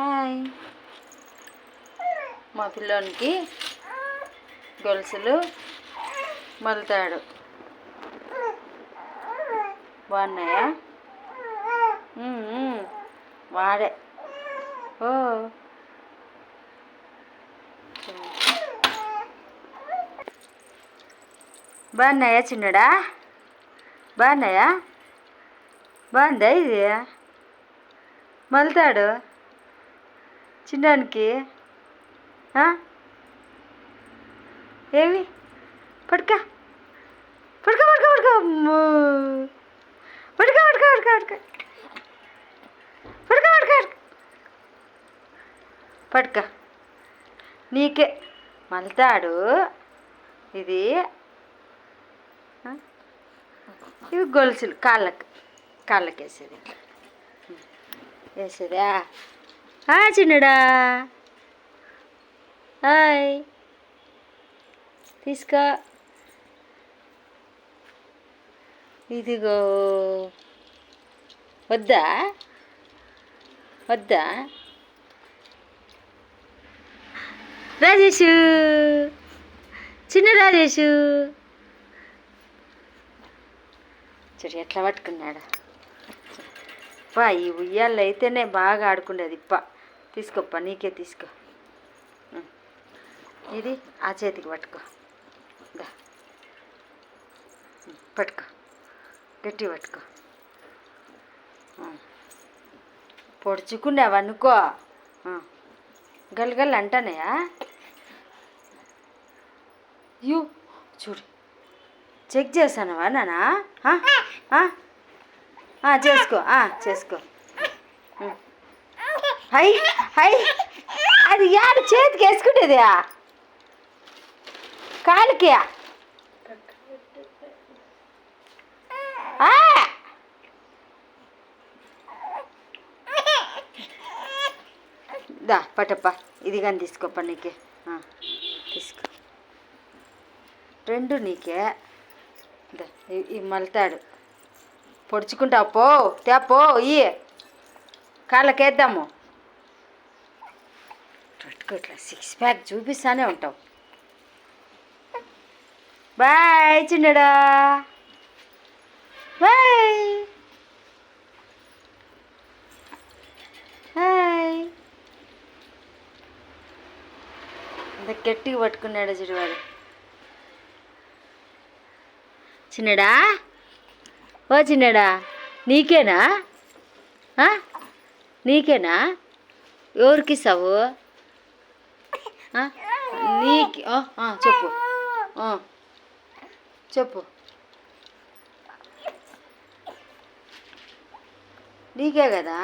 Hi. మా పిల్లోనికి గొలుసులు మలుతాడు. బాగున్నాయా? వాడే. ఓ. బాగున్నాయా చిన్నడా? బాగున్నాయా? బాగుందా ఇది? మలుతాడు. చిన్నానికి ఏమి? పడుక. పడుక పడుక పడుక. పడుక పడుక పడుక పడుక. పడుక పడుక పడుక. పడుక. నీకే. మలుతాడు. ఇది. ఇవి గొలుసులు. కాళ్ళకి. కాళ్ళకి వేసేది వేసేదా? ఆ, చిన్నడా. హాయ్. తీసుకో. ఇదిగో. వద్దా? వద్దా? రాజేషు. చిన్న రాజేషు. చూడు ఎట్లా పట్టుకున్నాడు. పా ఈ ఉయ్యాళ్ళు అయితేనే బాగా ఆడుకునేది ఇప్ప తీసుకోప్ప నీకే తీసుకో. ఇది ఆ చేతికి పట్టుకో. దా. పట్టుకో. గట్టి పట్టుకో. పొడుచుకున్నావు అనుకో. ఉం. అంటానయా? యూ చూడు. చెక్ చేశానవా నానా? చేసుకో. చేసుకో. Hi hi. అది యాడు చేతికి వేసుకుంటేది కాలికి దా పటప్ప ఇది కానీ తీసుకోప్ప నీకే. తీసుకో. రెండు నీకే. దా ఇ- పొడుచుకుంటా పో తేపో ఇయ్యి కాళ్ళకేద్దాము. ఇట్లా సిక్స్ ప్యాక్ చూపిస్తానే ఉంటావు. బాయ్ చిన్నడా. బాయ్. హాయ్. అంత గట్టిగా పట్టుకున్నాడు చిరువాడు చిన్నడా. ఓ చిన్నడా నీకేనా? నీకేనా? ఎవరికి ఇస్తావు? నీకి చెప్పు. చెప్పు. నీకే కదా?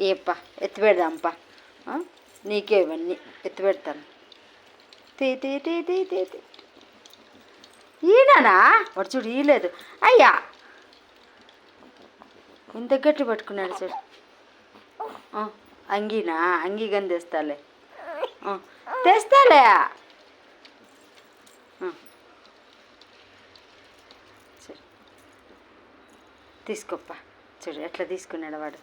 ఏప్పా ఎత్తిపెడదాంపా. నీకే ఇవన్నీ ఎత్తిపెడతాను. తీ తీ తీ తీ తీ తీ. ఈయననా? వాడు చూడు ఈయలేదు. అయ్యా! ఇంత గట్టి పట్టుకున్నాడు చూడు. అంగీనా? అంగీ కానీ తెస్తాలే. తెస్తాలే! తీసుకోప్పా. చూడు ఎట్లా తీసుకున్నాడు వాడు.